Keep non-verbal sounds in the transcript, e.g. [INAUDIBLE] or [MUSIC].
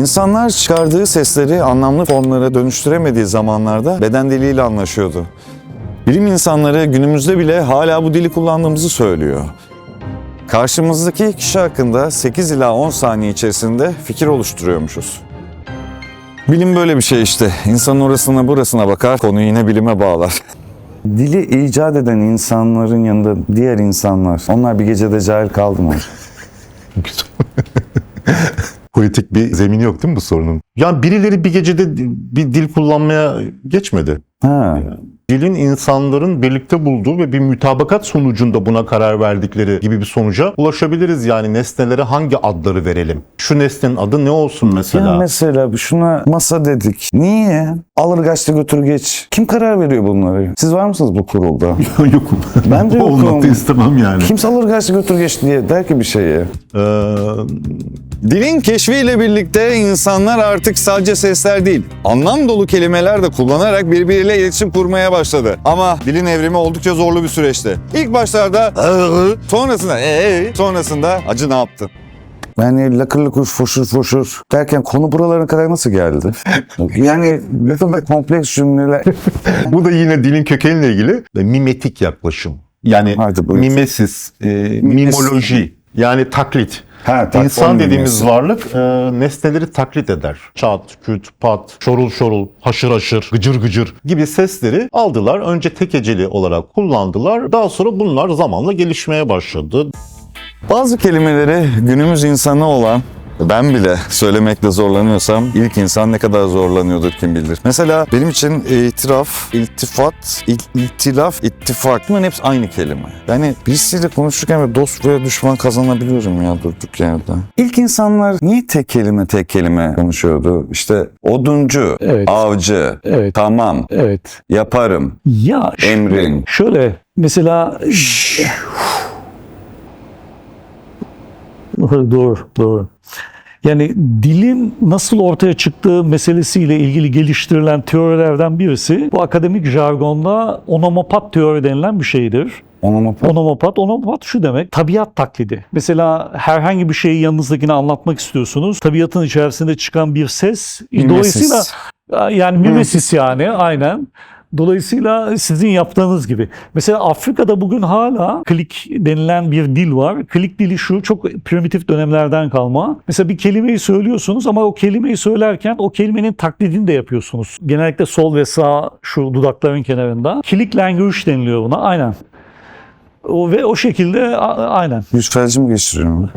İnsanlar çıkardığı sesleri anlamlı formlara dönüştüremediği zamanlarda beden diliyle anlaşıyordu. Bilim insanları günümüzde bile hala bu dili kullandığımızı söylüyor. Karşımızdaki kişi hakkında 8 ila 10 saniye içerisinde fikir oluşturuyormuşuz. Bilim böyle bir şey işte. İnsanın orasına burasına bakar, konuyu yine bilime bağlar. [LAUGHS] Dili icat eden insanların yanında diğer insanlar, onlar bir gecede cahil kaldı mı? [LAUGHS] Politik bir zemini yok değil mi bu sorunun? Yani birileri bir gecede bir dil kullanmaya geçmedi. Ha. Dilin insanların birlikte bulduğu ve bir mütabakat sonucunda buna karar verdikleri gibi bir sonuca ulaşabiliriz. Yani nesnelere hangi adları verelim? Şu nesnenin adı ne olsun mesela? Ya mesela şuna masa dedik. Niye? Alır gazete götür geç. Kim karar veriyor bunları? Siz var mısınız bu kurulda? [LAUGHS] Yokum. Ben de [LAUGHS] yokum. Olmak da istemem yani. Kimse alır gazete götür geç diye der ki bir şeye. Ee, Dilin keşfiyle birlikte insanlar artık sadece sesler değil, anlam dolu kelimeler de kullanarak birbiriyle iletişim kurmaya başladı. Ama dilin evrimi oldukça zorlu bir süreçti. İlk başlarda sonrasında ee, sonrasında acı ne yaptın? Yani lakırlı kuş foşur foşur derken konu buralara kadar nasıl geldi? [LAUGHS] yani ne kadar kompleks cümleler. bu da yine dilin kökeniyle ilgili ve mimetik yaklaşım. Yani Hadi buyurun. mimesis, e, mimoloji yani taklit. Ha, tak- İnsan dediğimiz mimesi. varlık e, nesneleri taklit eder. Çat, küt, pat, şorul şorul, haşır haşır, gıcır gıcır gibi sesleri aldılar. Önce tek heceli olarak kullandılar. Daha sonra bunlar zamanla gelişmeye başladı. Bazı kelimeleri günümüz insanı olan ben bile söylemekte zorlanıyorsam ilk insan ne kadar zorlanıyordur kim bilir. Mesela benim için itiraf, iltifat, il- iltilaf, ittifak bunların hepsi aynı kelime. Yani birisiyle konuşurken böyle dost veya düşman kazanabiliyorum ya durduk yerde. İlk insanlar niye tek kelime tek kelime konuşuyordu? İşte oduncu, Evet. avcı, Evet. tamam, Evet. yaparım, Ya emrin. şöyle mesela doğru doğru. Yani dilin nasıl ortaya çıktığı meselesiyle ilgili geliştirilen teorilerden birisi bu akademik jargonda onomopat teori denilen bir şeydir. Onomapat. Onomopat, onomopat şu demek, tabiat taklidi. Mesela herhangi bir şeyi yanınızdakine anlatmak istiyorsunuz. Tabiatın içerisinde çıkan bir ses. Mimesis. Dolayısıyla yani mimesis yani aynen. Dolayısıyla sizin yaptığınız gibi. Mesela Afrika'da bugün hala klik denilen bir dil var. Klik dili şu çok primitif dönemlerden kalma. Mesela bir kelimeyi söylüyorsunuz ama o kelimeyi söylerken o kelimenin taklidini de yapıyorsunuz. Genellikle sol ve sağ şu dudakların kenarında. Klik language deniliyor buna. Aynen. O, ve o şekilde aynen. Yüz felci mi geçiriyorum?